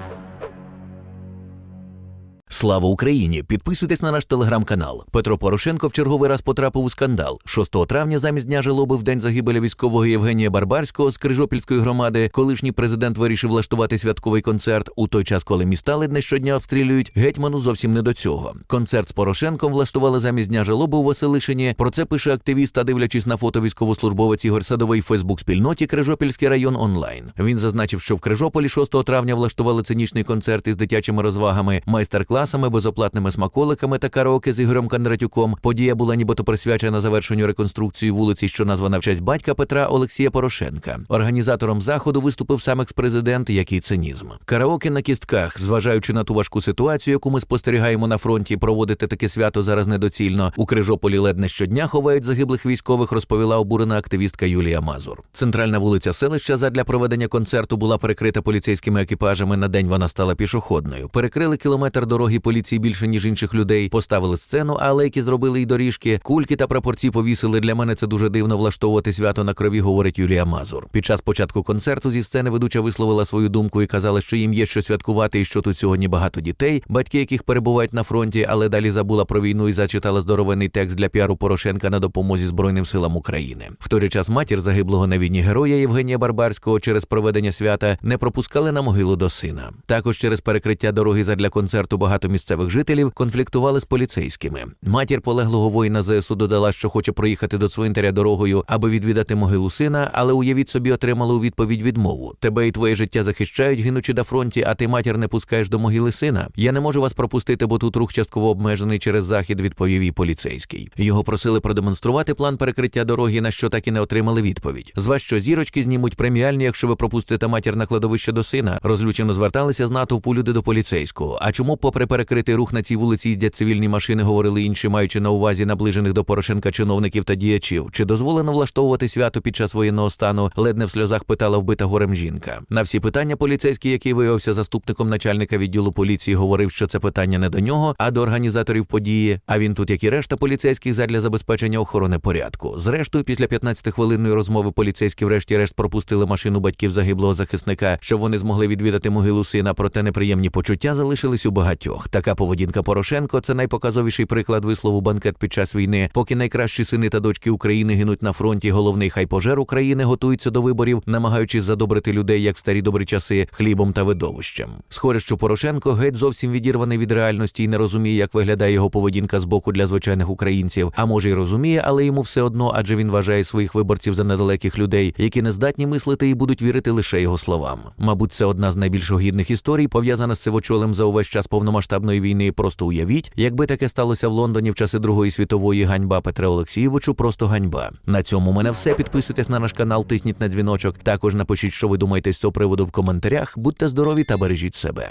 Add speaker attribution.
Speaker 1: you Слава Україні! Підписуйтесь на наш телеграм-канал. Петро Порошенко в черговий раз потрапив у скандал. 6 травня замість дня жалоби в день загибелі військового Євгенія Барбарського з Крижопільської громади, колишній президент вирішив влаштувати святковий концерт у той час, коли міста ледь щодня обстрілюють. Гетьману зовсім не до цього. Концерт з Порошенком влаштували замість дня жалоби у Василишині. Про це пише активіст, а дивлячись на фото військовослужбовець Ігор Садовий Фейсбук-спільноті Крижопільський район онлайн. Він зазначив, що в Крижополі 6 травня влаштували цинічний концерт із дитячими розвагами, майстер-класами, безоплатними смаколиками та караоке з Ігорем Кондратюком. Подія була нібито присвячена завершенню реконструкції вулиці, що названа в честь батька Петра Олексія Порошенка. Організатором заходу виступив сам експрезидент, який цинізм. Караоке на кістках, зважаючи на ту важку ситуацію, яку ми спостерігаємо на фронті, проводити таке свято зараз недоцільно. У Крижополі ледь не щодня ховають загиблих військових, розповіла обурена активістка Юлія Мазур. Центральна вулиця селища задля проведення концерту була перекрита поліцейськими екіпажами. На день вона стала пішохідною. Перекрили кілометр дороги поліції більше ніж інших людей. Поставили сцену, алейки зробили й доріжки. Кульки та прапорці повісили. Для мене це дуже дивно влаштовувати свято на крові, говорить Юлія Мазур. Під час початку концерту зі сцени ведуча висловила свою думку і казала, що їм є що святкувати, і що тут сьогодні багато дітей, батьки яких перебувають на фронті, але далі забула про війну і зачитала здоровений текст для піару Порошенка на допомозі Збройним силам України. В той же час матір загиблого на війні героя Євгенія Барбарського через проведення свята не пропускали на могилу до сина. Також через перекриття дороги задля концерту багато місцевих жителів конфліктували з поліцейськими. Матір полеглого воїна ЗСУ додала, що хоче проїхати до цвинтаря дорогою, аби відвідати могилу сина, але уявіть собі, отримала у відповідь відмову. Тебе і твоє життя захищають, гинучи на фронті, а ти матір не пускаєш до могили сина. Я не можу вас пропустити, бо тут рух частково обмежений через захід, відповів їй поліцейський. Його просили продемонструвати план перекриття дороги, на що так і не отримали відповідь. З вас що зірочки знімуть преміальні, якщо ви пропустите матір на кладовище до сина. Розлючено зверталися з натовпу люди до поліцейського. А чому, попри перекритий рух на цій вулиці їздять цивільні машини, говорили інші, маючи на увазі наближених до Порошенка чиновників та діячів? Чи дозволено влаштовувати свято під час воєнного стану? Ледне в сльозах питала вбита горем жінка. На всі питання поліцейський, який виявився заступником начальника відділу поліції, говорив, що це питання не до нього, а до організаторів події. А він тут, як і решта поліцейських, задля забезпечення охорони порядку. Зрештою, після 15-хвилинної розмови поліцейські, врешті-решт, пропустили машину батьків загиблого захисника, щоб вони змогли відвідати могилу сина. Проте неприємні почуття залишились у багатьох. Така поведінка Порошенко це найпоказовіший приклад вислову банкет під час війни. Поки найкращі сини та дочки України гинуть на фронті, головний хайпожер України готується до виборів, намагаючись задобрити людей, як в старі добрі часи, хлібом та видовищем. Схоже, що Порошенко геть зовсім відірваний від реальності і не розуміє, як виглядає його поведінка з боку для звичайних українців. А може й розуміє, але йому все одно, адже він вважає своїх виборців за недалеких людей, які не здатні мислити і будуть вірити лише його словам. Мабуть, це одна з найбільш огідних історій, пов'язана з сивочолем за увесь час повномасштабної війни. Просто уявіть, якби таке сталося в Лондоні в часи Другої світової ганьба Петра Олексійовичу, просто ганьба. На цьому у мене все. Підписуйтесь на наш канал, тисніть на дзвіночок. Також напишіть, що ви думаєте з цього приводу в коментарях. Будьте здорові та бережіть себе.